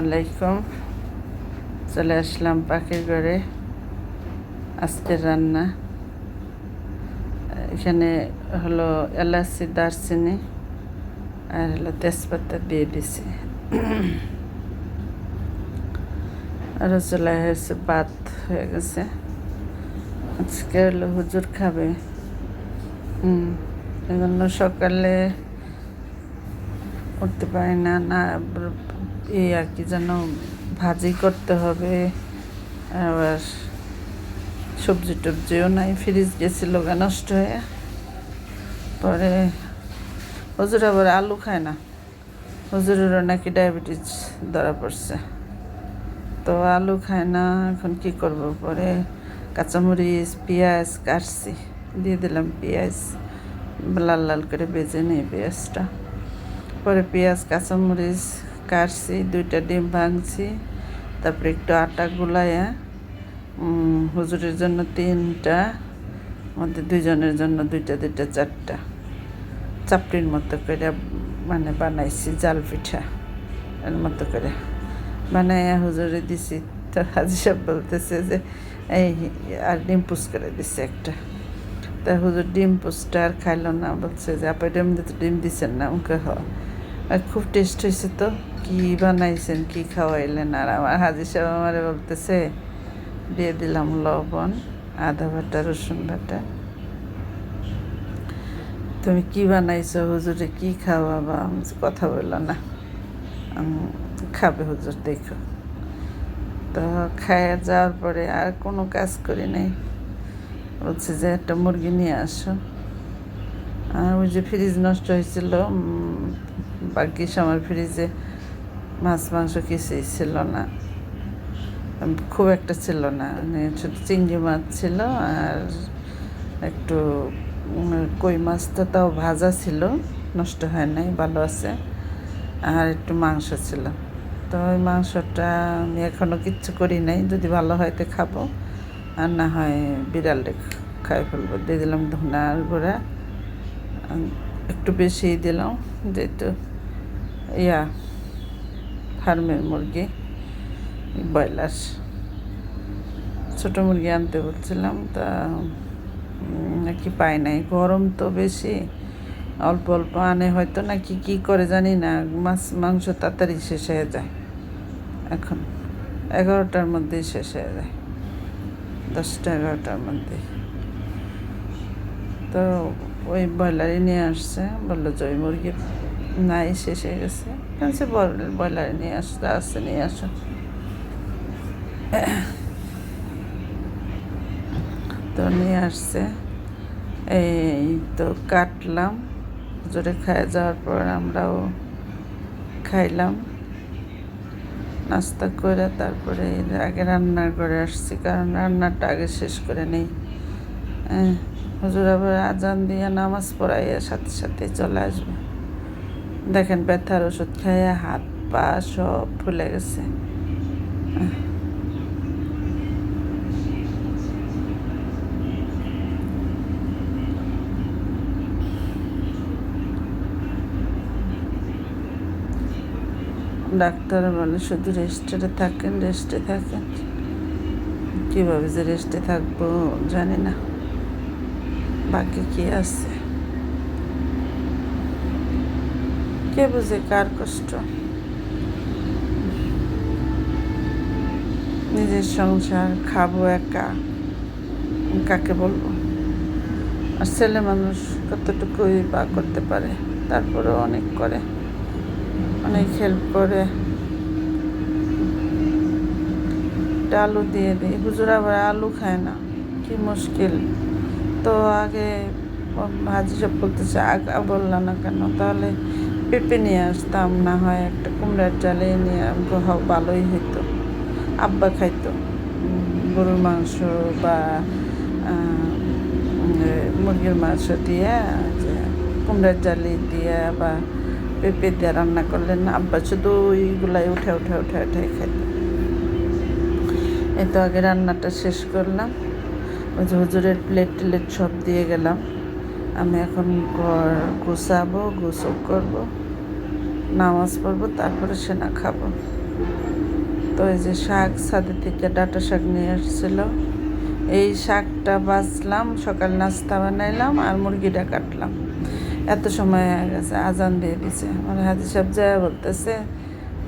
আলাইকুম। চলে আসলাম পাখির ঘরে। আজকের রান্না। এখানে হলো এলাচি, দারচিনি আর হলো তেজপাতা দিয়ে দিছি। আরও চলে হয়েছে ভাত হয়ে গেছে। আজকে হলো হুজুর খাবে। হুম, এজন্য সকালে উঠতে পারি না না এই আর কি যেন ভাজি করতে হবে। আবার সবজি টবজিও নাই ফ্রিজ গেছিল নষ্ট হয়ে। পরে হজুর আবার আলু খায় না। হজুরেরও নাকি ডায়াবেটিস ধরা পড়ছে। তো আলু খায় না, এখন কি করব? পরে কাঁচামরিচ, পেঁয়াজ কাটছি, দিয়ে দিলাম পেঁয়াজ। লাল লাল করে বেজে নিই পেঁয়াজটা। পরে পেঁয়াজ, কাঁচামরিচ কাটছি দুইটা ডিম ভাঙছি তারপরে একটু আটা গুলাইয়া উম, হুজুরের জন্য তিনটা আমাদের দুইজনের জন্য দুইটা দুইটা চারটা চাপড়ির মতো করে মানে বানাইছি জাল পিঠা এর মতো করে। বানাইয়া হুজুরে দিছি তো হাজি সাহেব বলতেছে যে এই আর ডিম পুষ করে দিছে একটা। তা হুজুর ডিম পুষটা আর খাইলো না বলছে যে আপনি ডিম দিতে ডিম দিছেন না। ওকে হ আর খুব টেস্ট হয়েছে তো। কি বানাইছেন, কি খাওয়াইলেন? আর আমার হাজি সাহেব আমারে বলতেছে, দিয়ে দিলাম লবণ, আদা বাটা, রসুন বাটা। তুমি কি বানাইছো হুজুরে? কি খাওয়াবা? আমি কথা বলল না। খাবে হুজুর, দেখো। তো খাইয়া যাওয়ার পরে আর কোনো কাজ করি নাই। বলছে যে, একটা মুরগি নিয়ে আসো। আর ওই যে ফ্রিজ নষ্ট হয়েছিল বাকি সময় ফ্রিজে মাছ, মাংস কিছুই ছিল না। খুব একটা ছিল না। মানে শুধু চিংড়ি মাছ ছিল আর একটু কই মাছটা তাও ভাজা ছিল, নষ্ট হয় নাই, ভালো আছে। আর একটু মাংস ছিল। তো ওই মাংসটা আমি এখনও কিচ্ছু করি নাই। যদি ভালো হয় তো খাব। আর না হয় বিড়ালে খাই ফেলব। দিয়ে দিলাম ধনার গুঁড়া। একটু বেশি দিলাম, যেহেতু ইয়া, ফার্মের মুরগি ব্রয়লার। ছোটো মুরগি আনতে বলছিলাম, তা নাকি পাই নাই। গরম তো বেশি, অল্প অল্প আনে, হয়তো নাকি কি করে জানি না। মাছ, মাংস তাড়াতাড়ি শেষ হয়ে যায়। এখন এগারোটার মধ্যেই শেষ হয়ে যায়। দশটা, এগারোটার মধ্যে। তো ওই ব্রয়লারই নিয়ে আসছে, বলল যে ওই মুরগি। নাই শেষ হয়ে গেছে। সে ব্রয়লারে নিয়ে আসতে আসছে নিয়ে আসো। তো নিয়ে আসছে। এই তো কাটলাম। জোরে খায় যাওয়ার পর আমরাও খাইলাম। নাস্তা করে তারপরে আগে রান্না করে আসছি কারণ রান্নাটা আগে শেষ করে নেই। হ্যাঁ, হুজুর আবার আজান দিয়ে নামাজ পড়াইয়া সাথে সাথে চলে আসবে। দেখেন ব্যথার ওষুধ খাইয়া হাত পা সব ফুলে গেছে। ডাক্তার বলে, শুধু রেস্টে থাকেন রেস্টে থাকেন। কীভাবে যে রেস্টে থাকব জানি না। বাকি কি আছে? কে বুঝে কার কষ্ট? নিজের সংসার, খাব একা, কাকে বলব? আর ছেলে মানুষ কতটুকুই বা করতে পারে, তারপরেও অনেক করে, অনেক হেল্প করে। আলু দিয়ে দিই হুজুর আবার আলু খায় না, কি মুশকিল। তো আগে ভাজি সব বলতেছে, আগা বললাম না কেন? তাহলে পেঁপে নিয়ে আসতাম, না হয় একটা কুমড়ার চালে নিয়ে ভালোই হইতো। আব্বা খাইতো। গরুর মাংস বা মুরগির মাংস দিয়ে কুমড়ার জালি দিয়ে বা পেঁপে দিয়ে রান্না করলেন আব্বা শুধু ওইগুলাই উঠে উঠে উঠে উঠে খেত এই তো আগে রান্নাটা শেষ করলাম। ওই যে হুজুরের প্লেট টেলেট সব দিয়ে গেলাম। আমি এখন ঘর গুছাবো গোসল করব। নামাজ পড়ব, তারপরে সেনা খাব। তো এই যে শাক ছাদের থেকে ডাটা শাক নিয়ে আসছিল। এই শাকটা বাঁচলাম, সকাল নাস্তা বানাইলাম আর মুরগিটা কাটলাম। এত সময় হয়ে গেছে, আজান দিয়ে দিছে। আমার হাজি সাহেব যায় বলতেছে,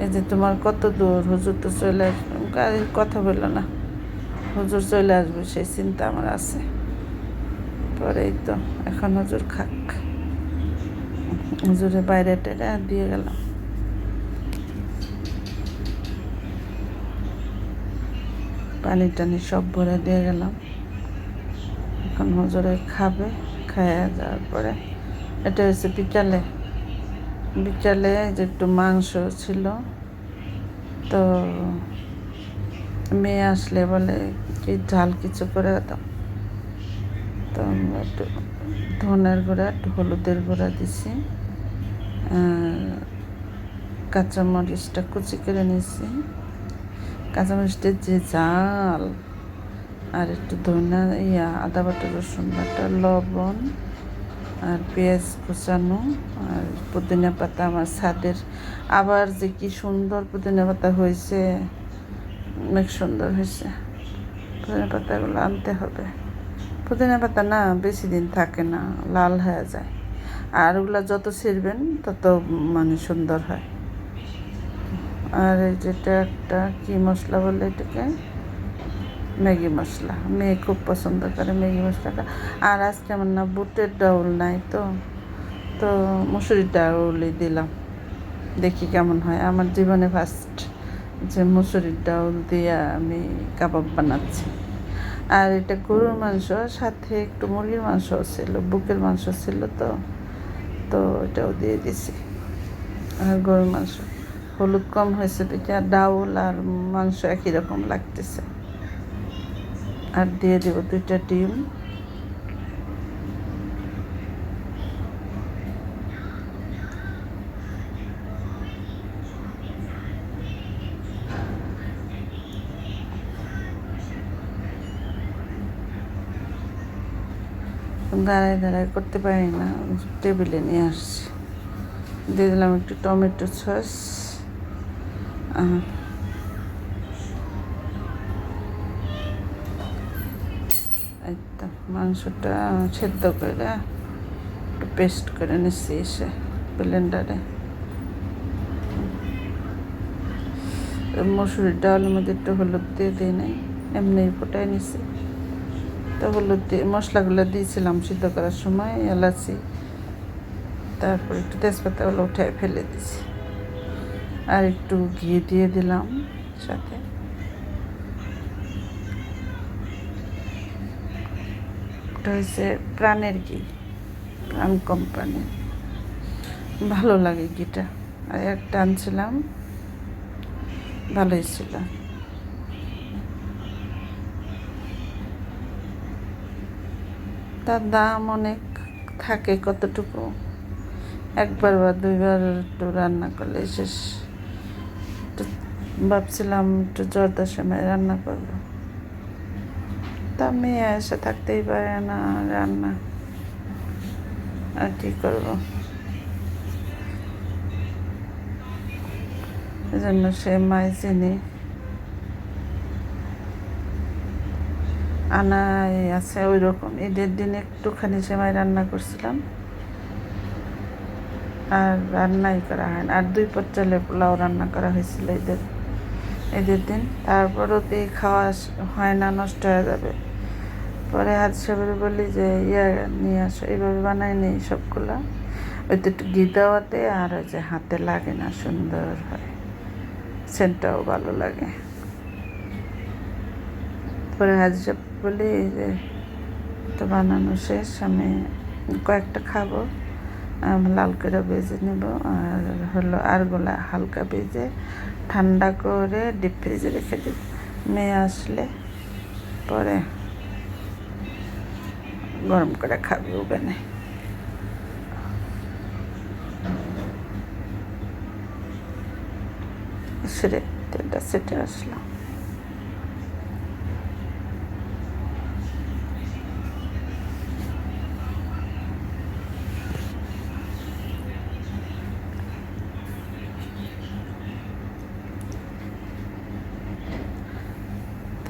এই যে তোমার কত দূর, হুজুর তো চলে আসবে। কথা বলল না। হুজুর চলে আসবে, সেই চিন্তা আমার আছে। পরেই তো, এখন হুজুর খাক। হুজুরে বাইরে টেরে দিয়ে গেলাম পানি টানি সব ভরে দিয়ে গেলাম। এখন হুজুরে খাবে খাইয়া যাওয়ার পরে। এটা হচ্ছে বিকালে। বিকালে যে একটু মাংস ছিল, তো মেয়ে আসলে বলে, কি ঝাল কিছু করে দাও? তো আমি একটু ধনের গুঁড়া, একটু হলুদের গুঁড়া দিছি। কাঁচামরিচটা কুচি করে নিয়েছি। কাঁচামরিচটার যে জাল আর একটু ধনা ইয়া, আদা বাটা, রসুন বাটা, লবণ, আর পেঁয়াজ কুচানো, আর পুদিনা পাতা আমার ছাদের আবার যে কি সুন্দর পুদিনা পাতা হয়েছে, অনেক সুন্দর হয়েছে। পুদিনা পাতাগুলো আনতে হবে। পুদিনা পাতা না, বেশি দিন থাকে না, লাল হয়ে যায়। আর ওগুলো যত ছিঁড়বেন, তত মানে সুন্দর হয়। আর এই যেটা একটা কী মশলা বলে এটাকে? ম্যাগি মশলা। মেয়ে খুব পছন্দ করে ম্যাগি মশলাটা। আর আজকে আমার না বুটের ডাউল নাই তো। তো মুসুরির ডাউলই দিলাম। দেখি কেমন হয়। আমার জীবনে ফার্স্ট যে মুসুরির ডাউল দিয়ে আমি কাবাব বানাচ্ছি। আর এটা গরুর মাংস, সাথে একটু মুরগির মাংস ছিল, বুকের মাংস ছিল তো। তো এটাও দিয়ে দিছি। আর গরুর মাংস। হলুদ কম হয়েছে দেখে ডাউল আর মাংস একই রকম লাগতেছে। আর দিয়ে দেবো দুইটা ডিম। দাঁড়ায় দাঁড়ায় করতে পারি না। টেবিলে নিয়ে আসছি। দিয়ে দিলাম একটু টমেটো সস। তো, মাংসটা সেদ্ধ করে একটু পেস্ট করে নিচ্ছি এসে ব্লেন্ডারে। মসুরির ডাল মধ্যে একটু হলুদ দিয়ে দিই নাই এমনি ফোটাই নিছি তো হলুদ দিয়ে মশলাগুলো দিয়েছিলাম সিদ্ধ করার সময়, এলাচি। তারপর একটু তেজপাতাগুলো উঠে ফেলে দিছি আর একটু ঘি দিয়ে দিলাম সাথে। হচ্ছে প্রাণের ঘি, প্রাণ কোম্পানির ভালো লাগে ঘিটা। আর একটা আনছিলাম, ভালোই ছিল। তার দাম অনেক থাকে কতটুকু? একবার বা দুইবার একটু রান্না করলে শেষ। ভাবছিলাম একটু জর্দার সময় রান্না করব। তা মেয়ে এসে থাকতেই পারে না রান্না। আর কি করব? এই জন্য সে মাই চিনি। আনাই আছে ওই রকম ঈদের দিন একটুখানি সেমাই রান্না করছিলাম। আর রান্নাই করা হয় আর দুই চালের পোলাও রান্না করা হয়েছিল ঈদের ঈদের দিন। তারপরও তো খাওয়া হয় না, নষ্ট হয়ে যাবে। পরে হাত সাহেবের বলি যে, ইয়া, নিয়ে আসো। এইভাবে বানাই নিই সবগুলা। ওই তো একটু ঘি দেওয়াতে, আর ওই যে হাতে লাগে না, সুন্দর হয়। সেন্টটাও ভালো লাগে। পরে হাজি সাহেব বলি যে তো বানানো শেষ, আমি কয়েকটা খাব লাল করে ভেজে নেব, আর হলো আরগুলা হালকা ভেজে ঠান্ডা করে ডিপ ফ্রিজে রেখে দেব। মেয়ে আসলে পরে গরম করে খাবে ওখানে। তেলটা সেটে আসলাম।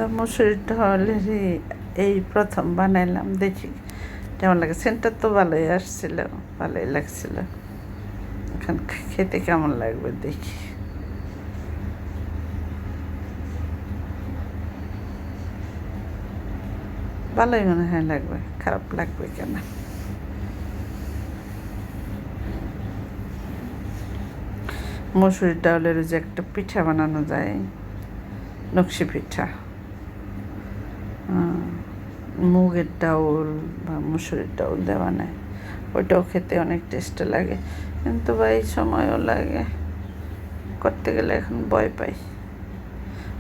তো মুসুরির ডালেরই এই প্রথম বানাইলাম, দেখি কেমন লাগে। সেন্টার তো ভালোই আসছিল, ভালোই লাগছিল। এখন খেতে কেমন লাগবে দেখি। ভালোই মনে হয় লাগবে, খারাপ লাগবে কেন? মসুরির ডাউলের যে একটা পিঠা বানানো যায়, নকশি পিঠা। মুগের ডাউল বা মুসুরের ডাউল দেওয়া নেয় ওইটাও খেতে অনেক টেস্ট লাগে। কিন্তু এই সময়ও লাগে। করতে গেলে এখন ভয় পাই।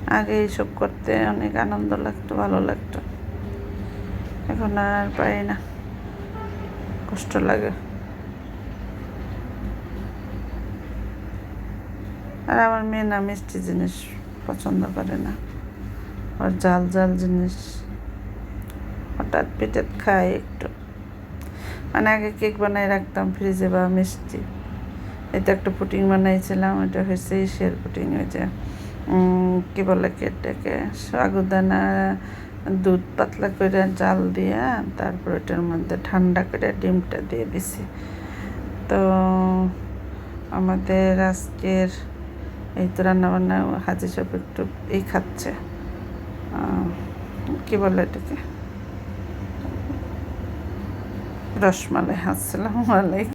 আগে এইসব করতে অনেক আনন্দ লাগতো, ভালো লাগতো। এখন আর পাই না। কষ্ট লাগে। আর আমার মেয়ে না মিষ্টি জিনিস পছন্দ করে না। আর জাল জাল জিনিস। হঠাৎ পেটে খায় একটু। মানে আগে কেক বানাই রাখতাম ফ্রিজে বা মিষ্টি। এটা একটা পুটিং বানাইছিলাম এটা হয়েছে ইসের পুটিং ওই যে কি বলে কেটটাকে সাগুদানা দুধ পাতলা করে জাল দিয়ে, তারপর ওটার মধ্যে ঠান্ডা করে ডিমটা দিয়ে দিছি। তো আমাদের আজকের এই তো রান্নাবান্না হাজি সব একটু এই খাচ্ছে। কি বলে এটাকে? রসমালাই আসসালামু আলাইকুম।